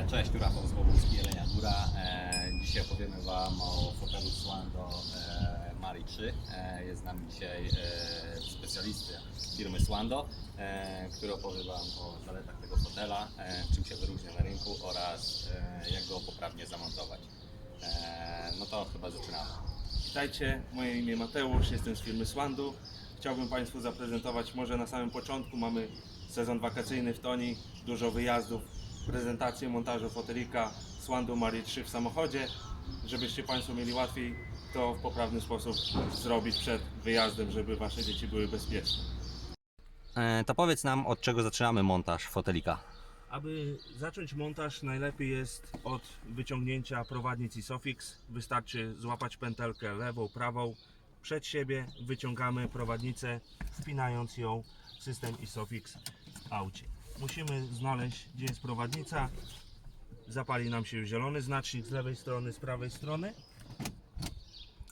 E, Cześć, tu Rafał Złowicki, Jelenia Góra. E, Dzisiaj opowiemy Wam o fotelu Swando e, Mari 3. E, Jest z nami dzisiaj specjalisty firmy Swando, e, który opowie Wam o zaletach tego fotela, czym się wyróżnia na rynku oraz jak go poprawnie zamontować. No to chyba zaczynamy. Witajcie, moje imię Mateusz, jestem z firmy Swandu. Chciałbym Państwu zaprezentować, może na samym początku mamy sezon wakacyjny w Toni, dużo wyjazdów, prezentację montażu fotelika Swandu Marii 3 w samochodzie, żebyście Państwo mieli łatwiej to w poprawny sposób zrobić przed wyjazdem, żeby Wasze dzieci były bezpieczne. E, To powiedz nam, od czego zaczynamy montaż fotelika. Aby zacząć montaż najlepiej jest od wyciągnięcia prowadnic Isofix. Wystarczy złapać pętelkę lewą, prawą przed siebie, wyciągamy prowadnicę, wpinając ją w system Isofix w aucie. Musimy znaleźć, gdzie jest prowadnica. Zapali nam się zielony znacznik z lewej strony, z prawej strony.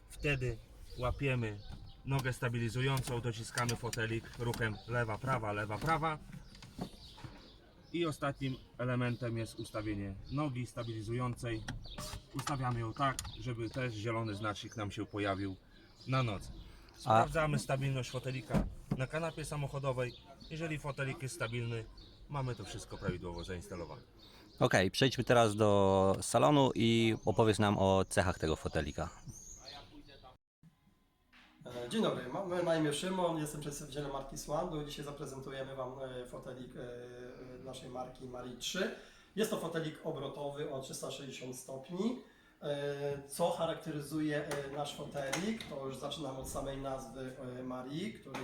Wtedy łapiemy nogę stabilizującą, dociskamy fotelik ruchem lewa, prawa, lewa, prawa. I ostatnim elementem jest ustawienie nogi stabilizującej. Ustawiamy ją tak, żeby też zielony znacznik nam się pojawił na noc. Sprawdzamy stabilność fotelika na kanapie samochodowej. Jeżeli fotelik jest stabilny, mamy to wszystko prawidłowo zainstalowane. Ok, przejdźmy teraz do salonu i opowiedz nam o cechach tego fotelika. E, Dzień dobry, mam na imię Szymon, jestem przedstawicielem marki Swandu. Dzisiaj zaprezentujemy Wam e, fotelik e, naszej marki Marii 3. Jest to fotelik obrotowy o 360 stopni. Co charakteryzuje nasz fotelik? To już zaczynam od samej nazwy Marii, który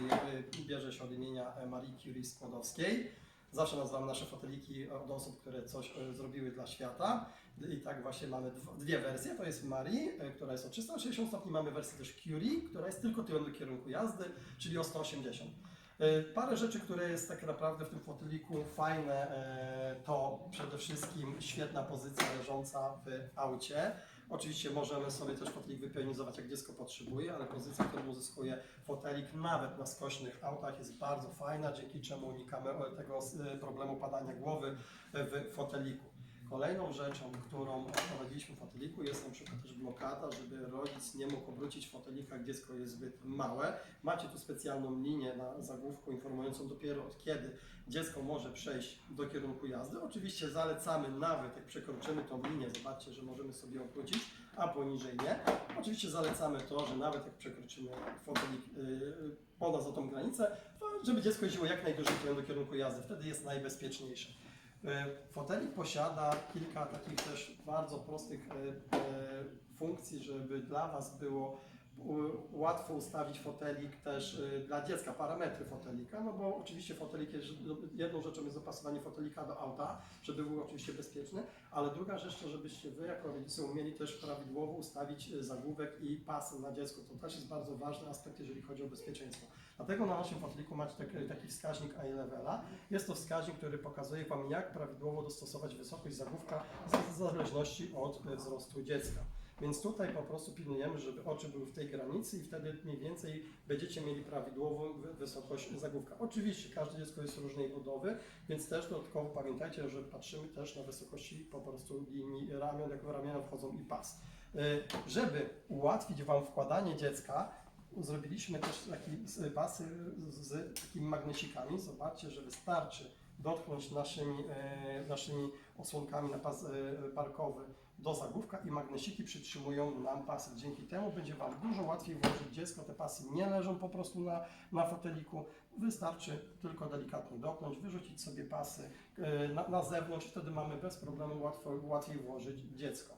bierze się od imienia Marii Curie Skłodowskiej. Zawsze nazywam nasze foteliki od osób, które coś e, zrobiły dla świata. I tak właśnie mamy dw- dwie wersje. To jest Marii, e, która jest o 360 stopni. Mamy wersję też Curie, która jest tylko tyłem do kierunku jazdy, czyli o 180. E, Parę rzeczy, które jest tak naprawdę w tym foteliku fajne, e, to przede wszystkim świetna pozycja leżąca w aucie. Oczywiście możemy sobie też fotelik wypionizować jak dziecko potrzebuje, ale pozycja, którą uzyskuje fotelik nawet na skośnych autach jest bardzo fajna, dzięki czemu unikamy tego e, problemu padania głowy w foteliku. Kolejną rzeczą, którą wprowadziliśmy w foteliku jest na przykład też blokada, żeby rodzic nie mógł obrócić fotelika, jak dziecko jest zbyt małe. Macie tu specjalną linię na zagłówku informującą dopiero od kiedy dziecko może przejść do kierunku jazdy. Oczywiście zalecamy nawet jak przekroczymy tą linię, zobaczcie, że możemy sobie obrócić, a poniżej nie. Oczywiście zalecamy to, że nawet jak przekroczymy fotelik yy, ponad tą granicę, to żeby dziecko jeździło jak najdłużej do kierunku jazdy, wtedy jest najbezpieczniejsze. E, Fotelik posiada kilka takich też bardzo prostych e, e, funkcji, żeby dla Was było łatwo ustawić fotelik też e, dla dziecka, parametry fotelika, no bo oczywiście fotelik jest, jedną rzeczą jest dopasowanie fotelika do auta, żeby był oczywiście bezpieczny, ale druga rzecz to, żebyście Wy jako rodzice umieli też prawidłowo ustawić e, zagłówek i pasy na dziecko. To też jest bardzo ważny aspekt, jeżeli chodzi o bezpieczeństwo. Dlatego na naszym foteliku macie taki, taki wskaźnik eye levela. Jest to wskaźnik, który pokazuje Wam, jak prawidłowo dostosować wysokość zagłówka w zależności od e, wzrostu dziecka. Więc tutaj po prostu pilnujemy, żeby oczy były w tej granicy i wtedy mniej więcej będziecie mieli prawidłową wy- wysokość zagłówka. Oczywiście każde dziecko jest różnej budowy, więc też dodatkowo pamiętajcie, że patrzymy też na wysokości po prostu linii ramion, jak ramiona wchodzą i pas. Y, Żeby ułatwić Wam wkładanie dziecka, zrobiliśmy też takie pasy z, takimi magnesikami. Zobaczcie, że wystarczy dotknąć naszymi, e, naszymi osłonkami na pas e, parkowy do zagłówka i magnesiki przytrzymują nam pasy. Dzięki temu będzie Wam dużo łatwiej włożyć dziecko. Te pasy nie leżą po prostu na, na foteliku. Wystarczy tylko delikatnie dotknąć, wyrzucić sobie pasy e, na, na zewnątrz. Wtedy mamy bez problemu łatwo, łatwiej włożyć dziecko.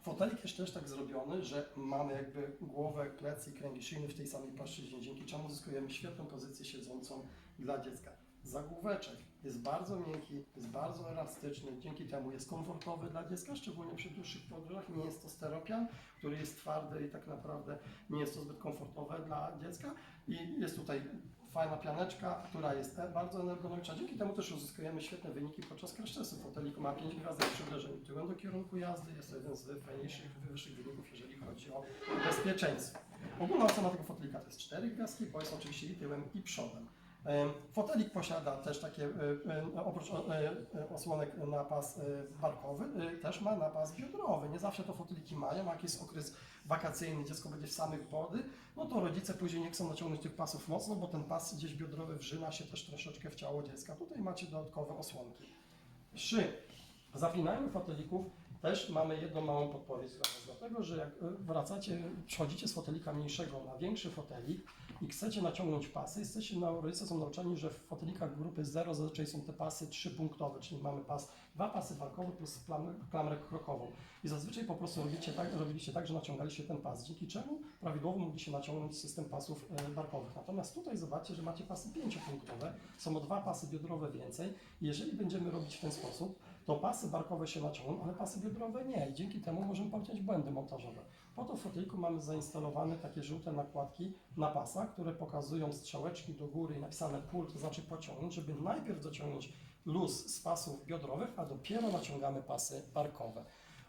Fotelik jest też tak zrobiony, że mamy jakby głowę, plecy i kręgi szyjne w tej samej płaszczyźnie, dzięki czemu zyskujemy świetną pozycję siedzącą dla dziecka. Zagłóweczek jest bardzo miękki, jest bardzo elastyczny, dzięki temu jest komfortowy dla dziecka, szczególnie przy dłuższych podróżach. Nie jest to steropian, który jest twardy i tak naprawdę nie jest to zbyt komfortowe dla dziecka. I jest tutaj fajna pianeczka, która jest e- bardzo ergonomiczna. Dzięki temu też uzyskujemy świetne wyniki podczas krasztesu. Fotelik ma 5 gwiazdek przy uderzeniu tyłem do kierunku jazdy. Jest to jeden z fajniejszych, wyższych wyników, jeżeli chodzi o bezpieczeństwo. Ogólna ocena tego fotelika to jest 4 gwiazdki, bo jest oczywiście i tyłem i przodem. Fotelik posiada też takie, e, e, oprócz e, osłonek na pas barkowy, też ma na pas biodrowy. Nie zawsze to foteliki mają, jak jest okres wakacyjny, dziecko będzie w samych wody, no to rodzice później nie chcą naciągnąć tych pasów mocno, bo ten pas gdzieś biodrowy wrzyna się też troszeczkę w ciało dziecka. Tutaj macie dodatkowe osłonki. Przy zapinaniu fotelików też mamy jedną małą podpowiedź dla Was, dlatego że jak e, wracacie, przechodzicie z fotelika mniejszego na większy fotelik i chcecie naciągnąć pasy, jesteście na, rodzice są nauczeni, że w fotelikach grupy 0 zazwyczaj są te pasy trzypunktowe, czyli mamy pas, dwa pasy walkowe plus plam, klamrę krokową. I zazwyczaj po prostu robicie tak, robiliście tak, że naciągaliście ten pas, dzięki czemu prawidłowo mogliście naciągnąć system pasów e, barkowych. Natomiast tutaj zobaczcie, że macie pasy pięciopunktowe, są o dwa pasy biodrowe więcej jeżeli będziemy robić w ten sposób, to pasy barkowe się naciągną, ale pasy biodrowe nie i dzięki temu możemy popełniać błędy montażowe. Po to w foteliku mamy zainstalowane takie żółte nakładki na pasach, które pokazują strzałeczki do góry i napisane pull, to znaczy pociągnąć, żeby najpierw dociągnąć luz z pasów biodrowych, a dopiero naciągamy pasy barkowe.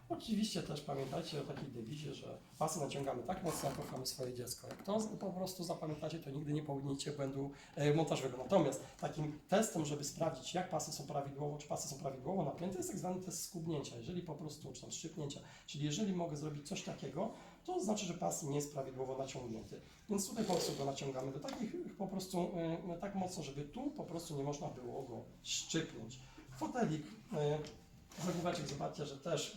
Oczywiście też pamiętajcie o takiej dewizie, że pasy naciągamy tak mocno, jak kochamy swoje dziecko. Jak to po prostu zapamiętacie, to nigdy nie popełnicie błędu e, montażowego. Natomiast takim testem, żeby sprawdzić, jak pasy są prawidłowo, czy pasy są prawidłowo napięte, jest tak zwany test skubnięcia. Jeżeli po prostu, czy tam szczypnięcia, czyli jeżeli mogę zrobić coś takiego, to znaczy, że pas nie jest prawidłowo naciągnięty. Więc tutaj po prostu go naciągamy do takich po prostu e, tak mocno, żeby tu po prostu nie można było go szczypnąć. Fotelik e, Zagłóweczek zobaczcie, że też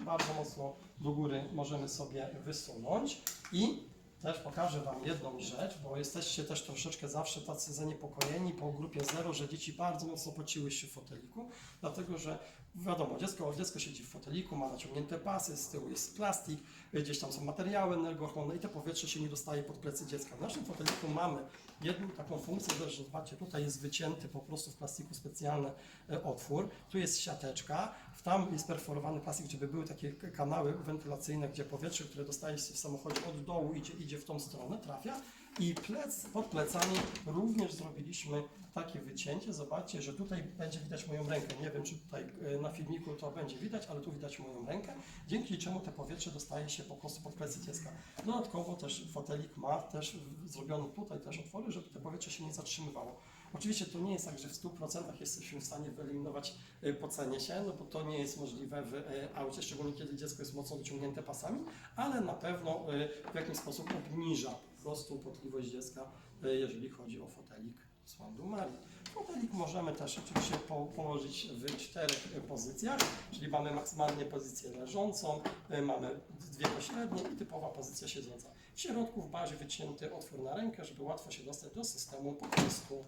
bardzo mocno do góry możemy sobie wysunąć i też pokażę Wam jedną rzecz, bo jesteście też troszeczkę zawsze tacy zaniepokojeni po grupie zero, że dzieci bardzo mocno pociły się w foteliku, dlatego że wiadomo, dziecko, dziecko siedzi w foteliku, ma naciągnięte pasy, z tyłu jest plastik, gdzieś tam są materiały energochłonne i to powietrze się nie dostaje pod plecy dziecka. W naszym foteliku mamy jedną taką funkcję, że zobaczcie, tutaj jest wycięty po prostu w plastiku specjalny e, otwór, tu jest siateczka, tam jest perforowany plastik, żeby były takie kanały wentylacyjne, gdzie powietrze, które dostaje się w samochodzie od dołu idzie, idzie w tą stronę, trafia i plec, pod plecami również zrobiliśmy takie wycięcie. Zobaczcie, że tutaj będzie widać moją rękę. Nie wiem, czy tutaj e, na filmiku to będzie widać, ale tu widać moją rękę, dzięki czemu te powietrze dostaje się po prostu pod plecy dziecka. Dodatkowo też fotelik ma też zrobione tutaj też otwory, żeby te powietrze się nie zatrzymywało. Oczywiście to nie jest tak, że w 100% jesteśmy w stanie wyeliminować e, pocenie się, no bo to nie jest możliwe w e, aucie, szczególnie kiedy dziecko jest mocno wyciągnięte pasami, ale na pewno e, w jakiś sposób obniża po prostu potliwość dziecka, jeżeli chodzi o fotelik z Wandu Marii. Fotelik możemy też oczywiście po, położyć w czterech pozycjach, czyli mamy maksymalnie pozycję leżącą, mamy dwie pośrednie i typowa pozycja siedząca. W środku w bazie wycięty otwór na rękę, żeby łatwo się dostać do systemu po prostu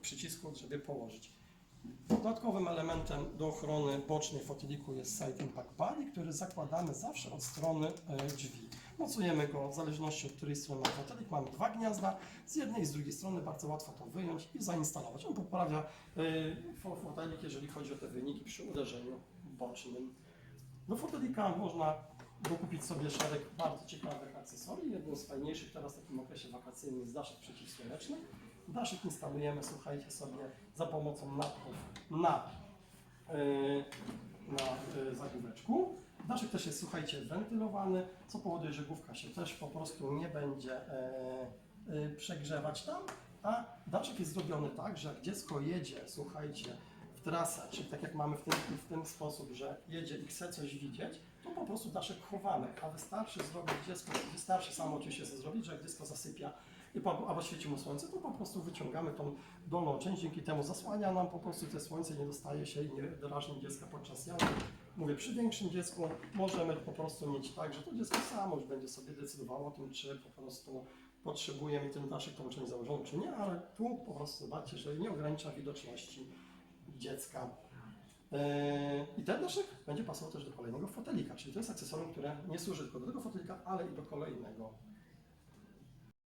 przycisku, żeby położyć. Dodatkowym elementem do ochrony bocznej foteliku jest side impact body, który zakładamy zawsze od strony e, drzwi. Mocujemy go w zależności od której strony ma fotelik. Mamy dwa gniazda, z jednej i z drugiej strony bardzo łatwo to wyjąć i zainstalować. On poprawia e, fo- fotelik, jeżeli chodzi o te wyniki przy uderzeniu bocznym. Do fotelika można dokupić sobie szereg bardzo ciekawych akcesorii. Jednym z fajniejszych teraz w takim okresie wakacyjnym jest daszek przeciwsłoneczny. Daszek instalujemy, słuchajcie sobie, za pomocą napków na, yy, na yy, zagłóweczku. Daszek też jest, słuchajcie, wentylowany, co powoduje, że główka się też po prostu nie będzie yy, yy, przegrzewać tam, a daszek jest zrobiony tak, że jak dziecko jedzie, słuchajcie, w trasę, czyli tak jak mamy w ten, w ten sposób, że jedzie i chce coś widzieć, to po prostu daszek chowamy, a wystarczy zrobić dziecko, wystarczy samo oczywiście zrobić, że jak dziecko zasypia i po, albo świeci mu słońce, to po prostu wyciągamy tą dolną część, dzięki temu zasłania nam po prostu te słońce, nie dostaje się i nie drażni dziecka podczas jazdy. Mówię, przy większym dziecku możemy po prostu mieć tak, że to dziecko samo już będzie sobie decydowało o tym, czy po prostu potrzebuje mi ten daszek tą część założoną, czy nie, ale tu po prostu zobaczcie, że nie ogranicza widoczności dziecka. Yy, I ten daszek będzie pasował też do kolejnego fotelika, czyli to jest akcesorium, które nie służy tylko do tego fotelika, ale i do kolejnego.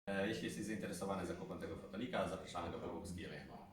E, Jeśli jesteś zainteresowany zakupem tego fotelika, zapraszamy do Boguskiego.